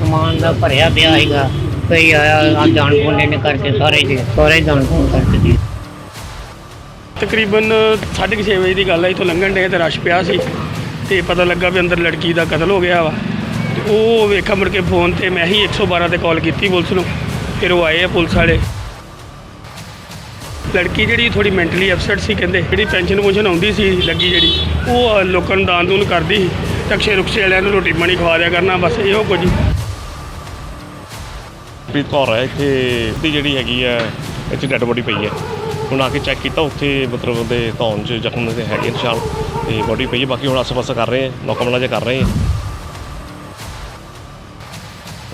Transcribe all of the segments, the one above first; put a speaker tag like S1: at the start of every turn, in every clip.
S1: ਸਮਾਨ ਦਾ ਭਰਿਆ ਪਿਆ ਹੈਗਾ ਕਈ ਆਇਆ, ਆ ਜਾਣ ਬੋਲੇ ਨੇ ਕਰਕੇ ਸਾਰੇ ਦੇ ਸਾਰੇ ਜਾਣ ਫੋਨ ਕਰਕੇ ਦੇ
S2: ਤਕਰੀਬਨ 6:30 ਵਜੇ ਦੀ ਗੱਲ ਹੈ ਇਥੋਂ ਲੰਘਣ ਡੇ ਤੇ ਰਸ਼ ਪਿਆ ਸੀ। ਤੇ ਪਤਾ ਲੱਗਾ ਵੀ ਅੰਦਰ ਲੜਕੀ ਦਾ ਕਤਲ ਹੋ ਗਿਆ ਵਾ। ਤੇ ਉਹ ਵੇਖਾ ਮੁੜ ਕੇ ਫੋਨ ਤੇ ਮੈਂ ਹੀ 112 ਤੇ ਕਾਲ ਕੀਤੀ ਪੁਲਿਸ ਨੂੰ। ਫਿਰ ਉਹ ਆਏ ਆ ਪੁਲਿਸ ਵਾਲੇ। ਲੜਕੀ ਜਿਹੜੀ ਥੋੜੀ ਮੈਂਟਲੀ ਅਪਸੈਟ ਸੀ ਕਹਿੰਦੇ। ਜਿਹੜੀ ਪੈਨਸ਼ਨ ਪੁੰਸ਼ਨ ਆਉਂਦੀ ਸੀ ਲੱਗੀ ਜਿਹੜੀ, ਉਹ ਲੋਕਾਂ ਨੂੰ ਦਾਨ ਦੂਨ ਕਰਦੀ ਸੀ। ਟਕਸ਼ੇ ਰੁਕਸ਼ੇ ਵਾਲਿਆਂ ਨੂੰ ਰੋਟੀ ਪਾਣੀ ਖਵਾ ਦਿਆ ਕਰਨਾ, ਬਸ ਇਹੋ ਕੁਝ।
S3: ਪ੍ਰੀਤ ਕੌਰ ਹੈ, ਇੱਥੇ ਦੀ ਜਿਹੜੀ ਹੈਗੀ ਹੈ, ਇੱਥੇ ਡੈੱਡ ਬੋਡੀ ਪਈ ਹੈ। ਹੁਣ ਆ ਕੇ ਚੈੱਕ ਕੀਤਾ, ਉੱਥੇ ਮਤਲਬ ਉਹਦੇ ਧੌਣ 'ਚ ਜ਼ਖਮ ਦੇ ਹੈਗੇ ਨਿਸ਼ਾਨ ਤੇ ਬੋਡੀ ਪਈ ਹੈ। ਬਾਕੀ ਹੁਣ ਆਸ-ਪਾਸ ਕਰ ਰਹੇ ਹਾਂ ਨੌਕਮਲਾ ਜੇ ਕਰ ਰਹੇ ਹਾਂ।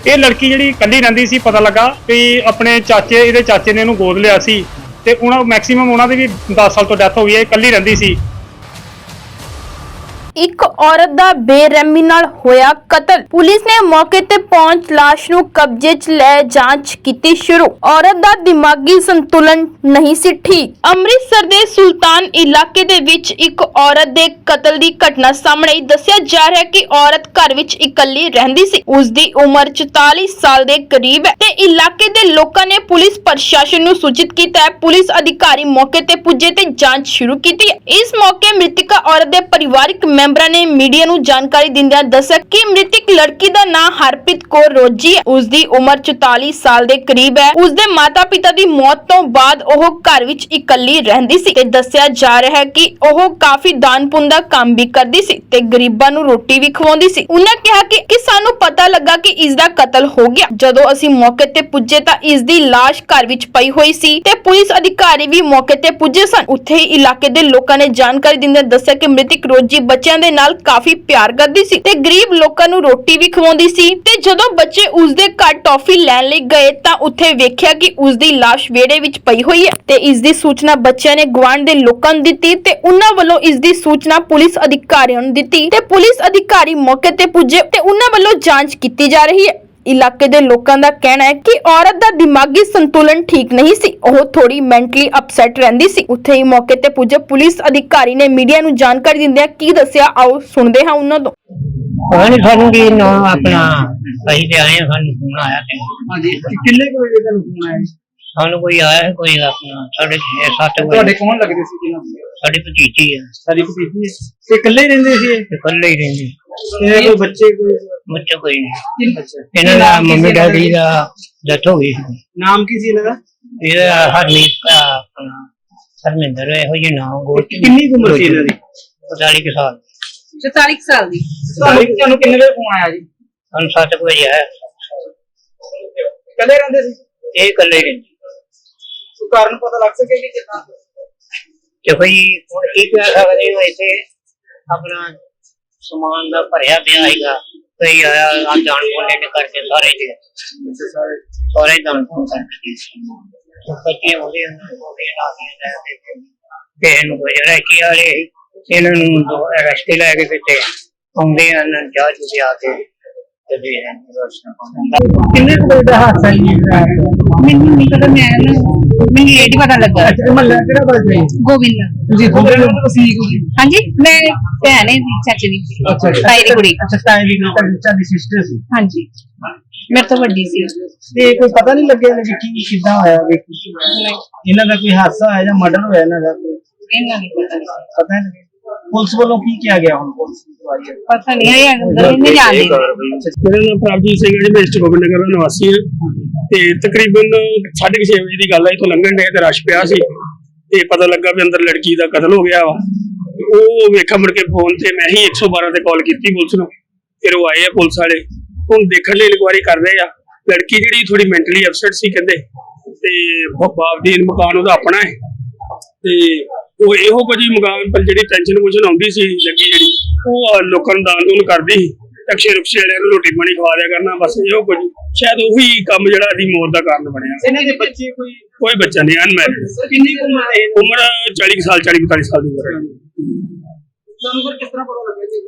S4: ਇਹ ਲੜਕੀ ਜਿਹੜੀ ਕੱਲੀ ਰਹਿੰਦੀ ਸੀ, ਪਤਾ ਲੱਗਾ ਵੀ ਆਪਣੇ ਚਾਚੇ, ਇਹਦੇ ਚਾਚੇ ਨੇ ਇਹਨੂੰ ਗੋਦ ਲਿਆ ਸੀ। ਤੇ ਉਹਨਾਂ ਮੈਕਸਿਮਮ ਉਹਨਾਂ ਦੀ ਵੀ 10 ਸਾਲ ਤੋਂ ਡੈਥ ਹੋ ਗਈ ਹੈ ਇਹ ਇਕੱਲੀ ਰਹਿੰਦੀ ਸੀ।
S5: ਇੱਕ ਔਰਤ ਦਾ ਬੇਰਹਿਮੀ ਨਾਲ ਹੋਇਆ ਕਤਲ। ਪੁਲਿਸ ਨੇ ਮੌਕੇ ਤੇ ਪਹੁੰਚ ਲਾਸ਼ ਨੂੰ ਕਬਜ਼ੇ 'ਚ ਲੈ ਜਾਂਚ ਕੀਤੀ ਸ਼ੁਰੂ। ਔਰਤ ਦਾ ਦਿਮਾਗੀ ਸੰਤੁਲਨ ਨਹੀਂ ਸੀ ਠੀਕ। ਅੰਮ੍ਰਿਤਸਰ ਦੇ ਸੁਲਤਾਨ ਇਲਾਕੇ ਦੇ ਵਿੱਚ ਇੱਕ ਔਰਤ ਦੇ ਕਤਲ ਦੀ ਘਟਨਾ ਸਾਹਮਣੇ ਆਈ। ਦੱਸਿਆ ਜਾ ਰਿਹਾ ਹੈ ਕਿ ਔਰਤ ਘਰ ਵਿੱਚ ਇਕੱਲੀ ਰਹਿੰਦੀ ਸੀ। ਉਸ ਦੀ ਉਮਰ 44 ਸਾਲ ਦੇ ਕਰੀਬ ਹੈ ਤੇ ਇਲਾਕੇ ਦੇ ਲੋਕਾਂ ਨੇ ਪੁਲਿਸ ਪ੍ਰਸ਼ਾਸਨ ਨੂੰ ਸੂਚਿਤ ਕੀਤਾ ਹੈ। ਪੁਲਿਸ ਅਧਿਕਾਰੀ ਮੌਕੇ ਤੇ ਪੁੱਜੇ ਤੇ ਜਾਂਚ ਸ਼ੁਰੂ ਕੀਤੀ ਇਸ ਮੌਕੇ ਮ੍ਰਿਤਕਾ ਔਰਤ ਦੇ ਪਰਿਵਾਰਕ ਮੈਂਬਰਾਂ ਮੈਂਬਰਾਂ ਨੇ ਮੀਡੀਆ ਨੂੰ ਜਾਣਕਾਰੀ ਦਿੰਦਿਆਂ ਦੱਸਿਆ ਕਿ ਮ੍ਰਿਤਕ ਲੜਕੀ ਦਾ ਨਾਂ ਹਰਪ੍ਰੀਤ ਕੌਰ ਰੋਜੀ ਹੈ। ਉਸ ਦੀ ਉਮਰ 44 ਸਾਲ ਦੇ ਕਰੀਬ ਹੈ। ਉਸ ਦੇ ਮਾਤਾ-ਪਿਤਾ ਦੀ ਮੌਤ ਤੋਂ ਬਾਅਦ ਉਹ ਘਰ ਵਿੱਚ ਇਕੱਲੀ ਰਹਿੰਦੀ ਸੀ ਤੇ ਦੱਸਿਆ ਜਾ ਰਿਹਾ ਹੈ ਕਿ ਉਹ ਕਾਫੀ ਦਾਨ ਪੁੰਨ ਦਾ ਕੰਮ ਵੀ ਕਰਦੀ ਸੀ ਤੇ ਗਰੀਬਾਂ ਨੂੰ ਰੋਟੀ ਵੀ ਖਵਾਉਂਦੀ ਸੀ। ਉਹਨਾਂ ਕਿਹਾ ਕਿ ਕਿ ਸਾਨੂੰ ਪਤਾ ਲੱਗਾ ਕਿ ਇਸ ਦਾ ਕਤਲ ਹੋ ਗਿਆ। ਜਦੋਂ ਅਸੀਂ ਮੌਕੇ ਤੇ ਪੁੱਜੇ ਤਾਂ ਇਸ ਦੀ ਲਾਸ਼ ਘਰ ਵਿੱਚ ਪਈ ਹੋਈ ਸੀ ਤੇ ਪੁਲਿਸ ਅਧਿਕਾਰੀ ਵੀ ਮੌਕੇ ਤੇ ਪੁੱਜੇ ਸਨ। ਉੱਥੇ ਹੀ ਇਲਾਕੇ ਦੇ ਲੋਕਾਂ ਨੇ ਜਾਣਕਾਰੀ ਦਿੰਦੇ ਦੱਸਿਆ ਕਿ ਮ੍ਰਿਤਕ ਰੋਜੀ ਬੱਚਿਆਂ ਦੇ ਨਾਲ ਕਾਫੀ ਪਿਆਰ ਕਰਦੀ ਸੀ ਤੇ ਗਰੀਬ ਲੋਕਾਂ ਨੂੰ ਰੋਟੀ ਵੀ ਖਵਾਉਂਦੀ ਸੀ। ਤੇ ਜਦੋਂ ਬੱਚੇ ਉਸ ਦੇ ਘਰ ਟੌਫੀ ਲੈਣ ਲਈ ਗਏ ਤਾਂ ਉੱਥੇ ਵੇਖਿਆ ਕਿ ਉਸ ਦੀ ਲਾਸ਼ ਵਿਹੜੇ ਵਿੱਚ ਪਈ ਹੋਈ ਹੈ ਤੇ ਇਸ ਦੀ ਸੂਚਨਾ ਬੱਚਿਆਂ ਨੇ ਗੁਆਂਢ ਦੇ ਲੋਕਾਂ ਨੂੰ ਦਿੱਤੀ ਤੇ ਉਹਨਾਂ ਵੱਲੋਂ ਇਸ ਦੀ ਸੂਚਨਾ ਪੁਲਿਸ ਅਧਿਕਾਰੀਆਂ ਨੂੰ ਦਿੱਤੀ ਤੇ ਪੁਲਿਸ ਅਧਿਕਾਰੀ ਮੌਕੇ ਤੇ ਪੁੱਜੇ ਤੇ ਉਹਨਾਂ ਵੱਲੋਂ ਜਾਂਚ ਕੀਤੀ ਜਾ ਰਹੀ ਹੈ। ਇਲਾਕੇ ਦੇ ਲੋਕਾਂ ਦਾ ਕਹਿਣਾ ਹੈ ਕਿ ਔਰਤ ਦਾ ਦਿਮਾਗੀ ਸੰਤੁਲਨ ਠੀਕ ਨਹੀਂ ਸੀ। ਉਹ ਥੋੜੀ ਮੈਂਟਲੀ ਅਪਸੈਟ ਰਹਿੰਦੀ ਸੀ। ਉੱਥੇ ਹੀ ਮੌਕੇ ਤੇ ਪੁੱਜੇ ਪੁਲਿਸ ਅਧਿਕਾਰੀ ਨੇ ਮੀਡੀਆ ਨੂੰ ਜਾਣਕਾਰੀ ਦਿੰਦਿਆਂ ਕੀ ਦੱਸਿਆ ਆਓ ਸੁਣਦੇ ਹਾਂ ਉਹਨਾਂ ਤੋਂ।
S1: ਪਤਾ ਨੀ ਸਾਨੂੰ ਕੀ ਨਾ ਆਪਣਾ ਅਸੀਂ ਤੇ ਆਏ ਹਾਂ, ਸਾਨੂੰ ਫੋਨ ਆਇਆ ਤੇ
S6: ਹਾਂਜੀ ਕਿੰਨੇ ਕੁ ਵਜੇ ਤੁਹਾਨੂੰ ਫੋਨ ਆਇਆ ਜੀ?
S1: ਸਾਨੂੰ ਕੋਈ ਆਇਆ ਕੋਈ ਆਪਣਾ ਸਾਡੇ 6-7
S6: ਤੁਹਾਡੇ
S1: ਵਜੇ।
S6: ਕੌਣ ਲੱਗਦੇ ਸੀ ਜਿਹਨਾਂ
S1: ਸਾਡੀ ਭਤੀਜੀ ਹੈ
S6: ਸਾਡੀ ਭਤੀਜੀ ਹੈ। ਤੇ ਇਕੱਲੇ ਹੀ ਰਹਿੰਦੇ ਸੀ ਇਹ?
S1: ਇਕੱਲੇ ਹੀ ਰਹਿੰਦੀ।
S6: ਤੇ ਕੋਈ ਬੱਚੇ ਕੋਈ
S1: ਬੱਚਾ ਕੋਈ ਨਹੀਂ।
S6: ਅੱਛਾ
S1: ਇਹਨਾਂ ਦਾ ਮੰਮੀ ਡੈਡੀ ਦਾ ਡੈਥ ਹੋ ਗਈ।
S6: ਨਾਮ ਕੀ ਸੀ ਇਹਨਾਂ ਦਾ?
S1: ਇਹਦਾ ਹਰਮੀਤ ਦਾ ਆਪਣਾ ਹਰਮਿੰਦਰ ਇਹੋ ਜਿਹੇ ਨਾਮ ਗੋਲ
S6: ਕਿੰਨੀ ਕੁ ਉਮਰ ਸੀ ਇਹਨਾਂ ਦੀ?
S1: 40 ਕੁ ਸਾਲ।
S7: 44 ਕੁ ਸਾਲ ਦੀ।
S6: ਤੁਹਾਨੂੰ ਤੁਹਾਨੂੰ ਕਿੰਨੇ ਵਜੇ ਫੋਨ ਆਇਆ ਜੀ?
S1: ਸਾਨੂੰ 7 ਵਜੇ ਆਇਆ।
S6: ਇਕੱਲੇ ਰਹਿੰਦੇ ਸੀ?
S1: ਇਹ ਇਕੱਲੇ ਰਹਿੰਦੀ।
S6: ਕੋਈ ਕਾਰਨ ਪਤਾ ਲੱਗ ਸਕੇ ਕਿ ਕਿੰਨਾ
S1: ਤੇ ਕੋਈ ਇੱਕ ਸਕਦੇ ਹੋ ਇੱਥੇ ਆਪਣਾ ਸਮਾਨ ਦਾ ਭਰਿਆ ਪਿਆ ਹੈਗਾ। ਕਈ ਆਇਆ, ਆ ਜਾਣ ਬੋਲੇ ਨੇ ਕਰਕੇ ਸਾਰੇ ਦੇ ਸਾਰੇ ਜਾਣ ਫੋਨ ਕਰਕੇ ਬੱਚੇ ਉਹਦੇ ਅੰਦਰ ਉਹਦੇ ਕਿਸੇ ਨੂੰ ਕੋਈ ਰੈਕੀ ਵਾਲੇ ਇਹਨਾਂ ਨੂੰ ਰਸਤੇ ਲੈ ਕੇ ਕਿਤੇ ਆਉਂਦੇ ਹਨ ਜਾ ਚੁਕੇ ਆ ਕੇ।
S6: ਕਿੰਨੇ ਕੁ ਵਜੇ ਦਾ ਹਾਦਸਾ ਜੀ
S7: ਮੈਨੂੰ ਨਹੀਂ ਪਤਾ ਮੈਂ ਨਾ ਮੈਨੂੰ ਇਹ ਨਹੀਂ ਪਤਾ ਲੱਗਾ
S6: ਅੱਛਾ ਮਹੱਲਾ ਕਿਹੜਾ ਬਸ ਨਹੀਂ
S7: ਗੋਬਿੰਦ
S6: ਤੁਸੀਂ ਤੁਹਾਡੇ ਲੋਕ ਵਸਨੀਕ ਹੋ ਜੀ
S7: ਹਾਂਜੀ ਮੈਂ ਭੈਣ ਹੈ ਦੀ ਚਾਚੀ ਦੀ
S6: ਅੱਛਾ
S7: ਤਾਈ ਦੀ ਕੁੜੀ
S6: ਅੱਛਾ ਤਾਈ ਦੀ ਕੁੜੀ ਤੁਹਾਡੀ ਸਿਸਟਰ ਸੀ
S7: ਹਾਂਜੀ ਮੇਰੇ ਤੋਂ ਵੱਡੀ ਸੀ
S6: ਤੇ ਕੋਈ ਪਤਾ ਨਹੀਂ ਲੱਗਿਆ ਵੀ ਕੀ ਕਿੱਦਾਂ ਹੋਇਆ ਵੀ ਕੀ ਇਹਨਾਂ ਦਾ ਕੋਈ ਹਾਦਸਾ ਹੋਇਆ ਜਾਂ ਮਰਡਰ ਹੋਇਆ ਇਹਨਾਂ ਦਾ ਕੋਈ
S7: ਇਹਨਾਂ ਨਹੀਂ ਪਤਾ
S6: ਪਤਾ ਨਹੀਂ ਪੁਲਿਸ ਵੱਲੋਂ ਕੀ ਕਿਹਾ ਗਿਆ ਹੁਣ ਪੁਲਿਸ ਨੂੰ ਆਈ ਹੈ
S7: ਪਤਾ ਨਹੀਂ ਹੈ ਅੰਦਰ ਨਹੀਂ ਜਾਣਦੇ
S2: ਮੇਰਾ ਨਾਮ ਪ੍ਰਭਜੀਤ ਸਿੰਘ ਹੈ ਜੀ ਮੈਂ ਸ੍ਰੀ ਗੋਬਿੰਦ ਨਗਰ ਦਾ ਨਿਵਾਸੀ ਹਾਂ ਤੇ ਤਕਰੀਬਨ 6:30 ਵਜੇ ਦੀ ਗੱਲ ਹੈ ਇਥੋਂ ਲੰਘਣ ਡੇ ਤੇ ਰਸ਼ ਪਿਆ ਸੀ। ਤੇ ਪਤਾ ਲੱਗਾ ਵੀ ਅੰਦਰ ਲੜਕੀ ਦਾ ਕਤਲ ਹੋ ਗਿਆ ਵਾ। ਤੇ ਉਹ ਵੇਖਾ ਮੁੜ ਕੇ ਫੋਨ ਤੇ ਮੈਂ ਹੀ 112 ਤੇ ਕਾਲ ਕੀਤੀ ਪੁਲਿਸ ਨੂੰ। ਫਿਰ ਉਹ ਆਏ ਆ ਪੁਲਿਸ ਵਾਲੇ। ਹੁਣ ਦੇਖਣ ਲਈ ਇਨਕੁਆਇਰੀ ਕਰ ਰਹੇ ਆ। ਲੜਕੀ ਜਿਹੜੀ ਥੋੜੀ ਮੈਂਟਲੀ ਅਪਸੈਟ ਸੀ ਕਹਿੰਦੇ। ਤੇ ਬਾਪ ਦੀ ਮਕਾਨ ਉਹਦਾ ਆਪਣਾ ਹੈ। ਤੇ ਉਹ ਇਹੋ ਕੁਝ ਮਕਾਨ ਪਰ ਜਿਹੜੀ ਟੈਨਸ਼ਨ ਕੁਝ ਆਉਂਦੀ ਸੀ ਲੱਗੀ ਜਿਹੜੀ। ਉਹ ਲੋਕਾਂ ਨੂੰ ਦਾਨ ਦੂਨ ਕਰਦੀ ਸੀ। ਅਕਸ਼ੇ ਰੁਕਸ਼ੇ ਵਾਲਿਆਂ ਨੂੰ ਰੋਟੀ ਪਾਣੀ ਖਵਾ ਦਿਆ ਕਰਨਾ ਬਸ ਇਹੋ ਕੁਝ। ਸ਼ਾਇਦ ਉਹੀ ਕੰਮ ਜਿਹੜਾ ਦੀ ਮੌਤ ਦਾ ਕਾਰਨ ਬਣਿਆ।
S6: ਇਹਨਾਂ ਦੇ ਬੱਚੇ ਕੋਈ
S2: ਕੋਈ ਬੱਚਾ ਨਹੀਂ ਅਨਮੈਰਿਡ
S6: ਕਿੰਨੀ ਕੁ ਉਮਰ ਹੈ?
S2: ਉਮਰ 40 ਕੁ ਸਾਲ 40 45 ਸਾਲ ਦੀ ਉਮਰ ਹੈ।
S6: ਤੁਹਾਨੂੰ ਫਿਰ ਕਿਸ ਤਰ੍ਹਾਂ ਪਤਾ ਲੱਗਿਆ ਜੀ?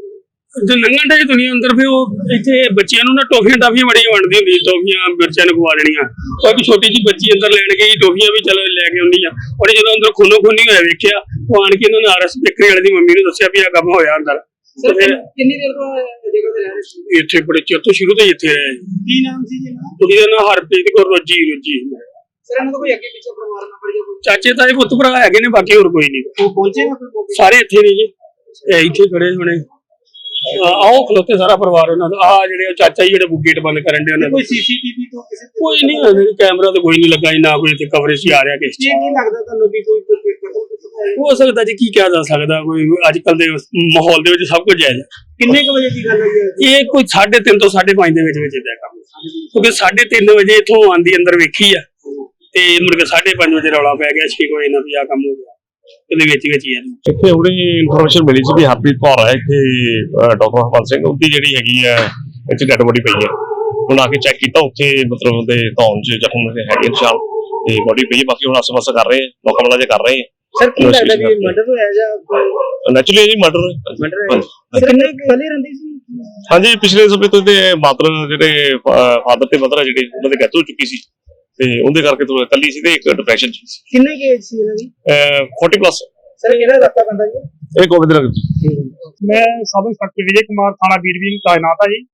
S2: ਲੰਘਣ ਦੇ ਦੁਨੀਆ ਅੰਦਰ ਫਿਰ ਉਹ ਇੱਥੇ ਬੱਚਿਆਂ ਨੂੰ ਨਾ ਟੋਫੀਆਂ ਟਾਫੀਆਂ ਬੜੀਆਂ ਵੰਡਦੀ ਹੁੰਦੀ ਟੋਫੀਆਂ ਬੱਚਿਆਂ ਨੂੰ ਖਵਾ ਦੇਣੀਆਂ। ਉਹ ਇੱਕ ਛੋਟੀ ਜਿਹੀ ਬੱਚੀ ਅੰਦਰ ਲੈਣ ਗਈ ਟੋਫੀਆਂ ਵੀ ਚਲੋ ਲੈ ਕੇ ਆਉਂਦੀ ਆ। ਉਹਨੇ ਜਦੋਂ ਅੰਦਰ ਖੂਨੋ ਖੂਨੀ ਹੋਇਆ ਵੇਖਿਆ ਉਹ ਆਣ ਕੇ ਇਹਨਾਂ ਨੇ ਆਰਐਸ ਬੇਕਰੀ ਵਾਲੇ ਦੀ ਮੰਮੀ ਨੂੰ ਦੱਸਿਆ ਵੀ ਆ ਕੰਮ ਹੋਇਆ ਅੰਦਰ। ਤੇ ਫਿਰ
S6: ਕਿੰਨੀ ਦੇਰ ਤੋਂ ਜਗ੍ਹਾ ਤੇ ਰਹਿ ਰਹੇ ਸੀ?
S2: ਇੱਥੇ ਬੜੇ ਚਿਰ ਤੋਂ ਸ਼ੁਰੂ ਤੋਂ ਹੀ ਇੱਥੇ ਰਹੇ ਜੀ।
S6: ਕੀ ਨਾਮ ਸੀ ਜੀ ਇਹਨਾਂ
S2: ਉਹਦਾ ਨਾਂ Harpreet Kaur Rosy Rosy
S6: sir ਇਹਨਾਂ ਦਾ ਕੋਈ ਅੱਗੇ ਪਿੱਛੇ ਪਰਿਵਾਰ ਨਾ ਪੜ ਗਿਆ ਕੋਈ
S2: ਚਾਚੇ ਤਾਏ ਪੁੱਤ ਭਰਾ ਹੈਗੇ ਨੇ ਬਾਕੀ ਹੋਰ ਕੋਈ ਨਹੀਂ।
S6: ਉਹ ਪਹੁੰਚੇ ਨਾ ਕੋਈ ਮੌਕੇ
S2: ਸਾਰੇ ਇੱਥੇ ਨੇ ਜੀ। ਇਹ ਇੱਥੇ ਖੜੇ ਹੋਣੇ। ਆਓ ਖਲੋਤੇ ਸਾਰਾ ਪਰਿਵਾਰ ਉਹਨਾਂ ਦਾ। ਆ ਜਿਹੜੇ ਉਹ ਚਾਚਾ ਜੀ ਜਿਹੜੇ ਗੇਟ ਬੰਦ ਕਰਨ ਦੇ ਉਹਨਾਂ
S6: ਕੋਈ
S2: ਦੇ।
S6: ਸੀਸੀਟੀਵੀ ਤੋਂ ਕਿਸੇ
S2: ਕੋਈ ਨਹੀਂ ਕੈਮਰਾ ਤਾਂ ਕੋਈ ਨਹੀਂ ਲੱਗਾ ਜੀ ਨਾ ਕੋਈ ਇੱਥੇ ਕਵਰੇਜ ਹੀ ਆ ਰਿਹਾ ਕਿਸੇ
S6: ਕੀ ਲੱਗਦਾ ਤੁਹਾਨੂੰ ਵੀ ਕੋਈ ਕੋਈ?
S2: ਹੋ ਸਕਦਾ ਜੀ ਕੀ ਕਿਹਾ ਜਾ ਸਕਦਾ ਕੋਈ ਅੱਜ ਕੱਲ ਦੇ ਮਾਹੌਲ ਦੇ ਵਿੱਚ ਸਭ ਕੁਝ ਜਾਇਜ਼ ਹੈ
S6: ਕਿੰਨੇ ਕੁ ਵਜੇ ਦੀ ਗੱਲ ਹੈ?
S2: ਇਹ ਕੋਈ 3:30 ਤੋਂ 5:30 ਦੇ ਵਿੱਚ ਵਿੱਚ ਦਾ ਕੰਮ ਕਿਉਂਕਿ 3:30 ਵਜੇ ਇਥੋਂ ਆਂਦੀ ਅੰਦਰ ਵੇਖੀ ਆ ਤੇ ਮੁੜ ਕੇ 5:30 ਵਜੇ ਰੌਲਾ ਪੈ ਗਿਆ 6 ਵਜੇ ਨਾਲ ਵੀ ਆ ਕੰਮ ਹੋ ਗਿਆ। ਉਹਦੇ ਵਿੱਚ ਵਿੱਚ ਹੀ ਆ
S3: ਇੱਥੇ ਹੁਣੇ ਇਨਫੋਰਮੇਸ਼ਨ ਮਿਲੀ ਸੀ ਵੀ ਹਰਪ੍ਰੀਤ ਕੌਰ ਹੈ ਇੱਥੇ ਡਾਕਟਰ ਹਰਪਾਲ ਸਿੰਘ ਉਹਦੀ ਜਿਹੜੀ ਹੈਗੀ ਹੈ ਇੱਥੇ ਡੈਡ ਬੋਡੀ ਪਈ ਹੈ। ਹੁਣ ਆ ਕੇ ਚੈੱਕ ਕੀਤਾ ਉੱਥੇ ਮਤਲਬ ਉਹਦੇ ਧੌਣ 'ਚ ਜ਼ਖਮ ਹੈਗੇ ਨਿਸ਼ਾਨ ਤੇ ਬੋਡੀ ਪਈ ਬਾਕੀ ਹੁਣ ਆਸ-ਪਾਸ ਕਰ ਰਹੇ ਮੁਕਮਲਾ ਜੇ ਕਰ ਰਹੇ
S6: ਸਰ ਕੀ ਲੱਗਦਾ ਵੀ ਮਰਡਰ ਹੋਇਆ ਜਾਂ
S3: ਨੈਚੁਰਲੀ ਜੀ ਮਰਡਰ
S6: ਮਰਡਰ ਸਰ ਕਿੰਨੇ ਪਹਿਲੇ ਰਹਿੰਦੀ ਸੀ?
S3: ਹਾਂਜੀ ਪਿਛਲੇ ਸਮੇਂ ਤੋਂ ਇਹਦੇ ਮਾਤਰ ਜਿਹੜੇ ਫਾਦਰ ਤੇ ਮਦਰ ਜਿਹੜੇ ਉਹਨਾਂ ਦੀ ਡੈਥ ਹੋ ਚੁੱਕੀ ਸੀ। ਤੇ ਉਹਦੇ ਕਰਕੇ ਥੋੜਾ ਇਕੱਲੀ ਸੀ ਤੇ ਇੱਕ ਡਿਪਰੈਸ਼ਨ ਚ ਸੀ।
S6: ਕਿੰਨੇ ਕੀ ਏਜ ਸੀ ਇਹਨਾਂ ਦੀ?
S3: ਅਹ 40 ਪਲੱਸ
S6: ਸਰ ਕਿਹੜਾ ਇਲਾਕਾ ਪੈਂਦਾ ਜੀ?
S3: ਇਹ ਗੋਬਿੰਦ ਨਗਰ ਜੀ।
S4: ਮੈਂ ਸਬ ਇੰਸਪੈਕਟਰ ਵਿਜੇ ਕੁਮਾਰ ਥਾਣਾ ਬੀੜਬੀਨ ਤਾਇਨਾਤ ਆ ਜੀ।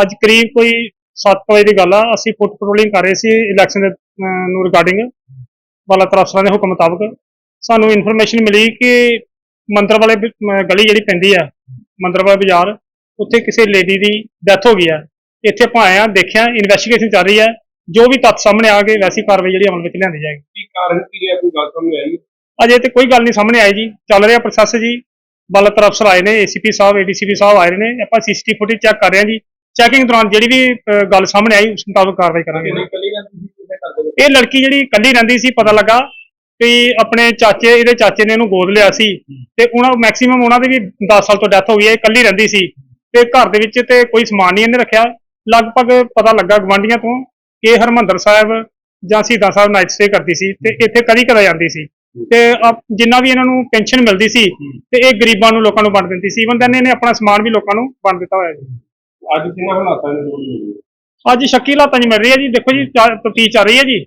S4: ਅੱਜ ਕਰੀਬ ਕੋਈ 7 ਵਜੇ ਦੀ ਗੱਲ ਆ। ਅਸੀਂ ਫੁੱਟ ਪੈਟਰੋਲਿੰਗ ਕਰ ਰਹੇ ਸੀ ਇਲੈਕਸ਼ਨ ਦੇ ਨੂੰ ਰਿਗਾਰਡਿੰਗ ਵਾਲਾ ਅਫਸਰਾਂ ਦੇ ਹੁਕਮ ਮੁਤਾਬਕ। ਸਾਨੂੰ ਇਨਫੋਰਮੇਸ਼ਨ ਮਿਲੀ ਕਿ ਮੰਦਰ ਵਾਲੇ ਗਲੀ ਜਿਹੜੀ ਪੈਂਦੀ ਆ ਮੰਦਰ ਵਾਲਾ ਬਾਜ਼ਾਰ ਉੱਥੇ ਕਿਸੇ ਲੇਡੀ ਦੀ ਡੈਥ ਹੋ ਗਈ ਆ। ਇੱਥੇ ਆਪਾਂ ਆਏ ਆ ਦੇਖਿਆ ਇਨਵੈਸਟੀਗੇਸ਼ਨ ਚੱਲ ਰਹੀ ਹੈ ਜੋ ਵੀ ਤੱਥ ਸਾਹਮਣੇ ਆ ਗਏ ਵੈਸੀ ਕਾਰਵਾਈ ਜਿਹੜੀ ਅਮਲ ਵਿੱਚ ਲਿਆਂਦੀ ਜਾਏਗੀ।
S2: ਕੀ ਕਾਰਨ ਕੀ ਹੈ? ਕੋਈ ਗੱਲ ਸਾਹਮਣੇ ਆਈ?
S4: ਅਜੇ ਤੇ ਕੋਈ ਗੱਲ ਨਹੀਂ ਸਾਹਮਣੇ ਆਈ ਜੀ। ਚੱਲ ਰਿਹਾ ਪ੍ਰੋਸੈਸ ਜੀ। ਬਲਤਰ ਅਫਸਰ ਆਏ ਨੇ ਏਸੀਪੀ ਸਾਹਿਬ ਏਡੀਸੀਪੀ ਸਾਹਿਬ ਆਏ ਨੇ। ਆਪਾਂ ਸੀਸੀਟੀਵੀ ਫੁਟੇਜ ਚੈੱਕ ਕਰ ਰਹੇ ਹਾਂ ਜੀ। ਚੈਕਿੰਗ ਦੌਰਾਨ ਜਿਹੜੀ ਵੀ ਗੱਲ ਸਾਹਮਣੇ ਆਈ ਉਸ ਮੁਤਾਬਕ ਕਾਰਵਾਈ ਕਰਾਂਗੇ। ਇਹ ਲੜਕੀ ਜਿਹੜੀ ਕੱਲੀ ਰਹਿੰਦੀ ਸੀ ਪਤਾ ਲੱਗਾ ਕਿ ਆਪਣੇ ਚਾਚੇ ਇਹਦੇ ਚਾਚੇ ਨੇ ਇਹਨੂੰ ਗੋਦ ਲਿਆ ਸੀ ਤੇ ਉਹਨਾਂ ਮੈਕਸਿਮਮ ਉਹਨਾਂ ਦੀ ਵੀ 10 ਸਾਲ ਤੋਂ ਡੈਥ ਹੋ ਗਈ ਹੈ ਇਹ ਕੱਲੀ ਰਹਿੰਦੀ ਸੀ ਤੇ ਘਰ ਦੇ ਵਿੱਚ ਤੇ ਕੋਈ ਸਮਾਨ ਨਹੀਂ ਇਹਨੇ ਰੱਖਿਆ। ਲਗਭਗ ਪਤਾ ਲੱਗਾ ਗਵਾਂਢੀਆਂ ਤੋਂ ਕਿ ਹਰਮੰਦਰ ਸਾਹਿਬ ਜਾਂ ਸ਼ਹੀਦਾਂ ਸਾਹਿਬ ਨਾਈਟ ਸਟੇ ਕਰਦੀ ਸੀ ਤੇ ਇੱਥੇ ਕਦੀ ਕਦਾ ਜਾਂਦੀ ਸੀ। ਤੇ ਜਿੰਨਾ ਵੀ ਇਹਨਾਂ ਨੂੰ ਪੈਨਸ਼ਨ ਮਿਲਦੀ ਸੀ ਤੇ ਇਹ ਗਰੀਬਾਂ ਨੂੰ ਲੋਕਾਂ ਨੂੰ ਵੰਡ ਦਿੰਦੀ ਸੀ। ਇਵਨ ਦੈਨ ਇਹਨੇ ਆਪਣਾ ਸਮਾਨ ਵੀ ਲੋਕਾਂ ਨੂੰ ਵੰਡ ਦਿੱਤਾ ਹੋਇਆ ਜੀ।
S2: ਅੱਜ ਕਿੰਨਾ ਹਾਲਾਤਾਂ ਨੇ
S4: ਅੱਜ ਸ਼ੱਕੀ ਹਾਲਾਤਾਂ 'ਚ ਮਿਲ ਰਹੀ ਹੈ ਜੀ। ਦੇਖੋ ਜੀ ਤਫਤੀਸ਼ ਚੱਲ ਰਹੀ ਹੈ ਜੀ।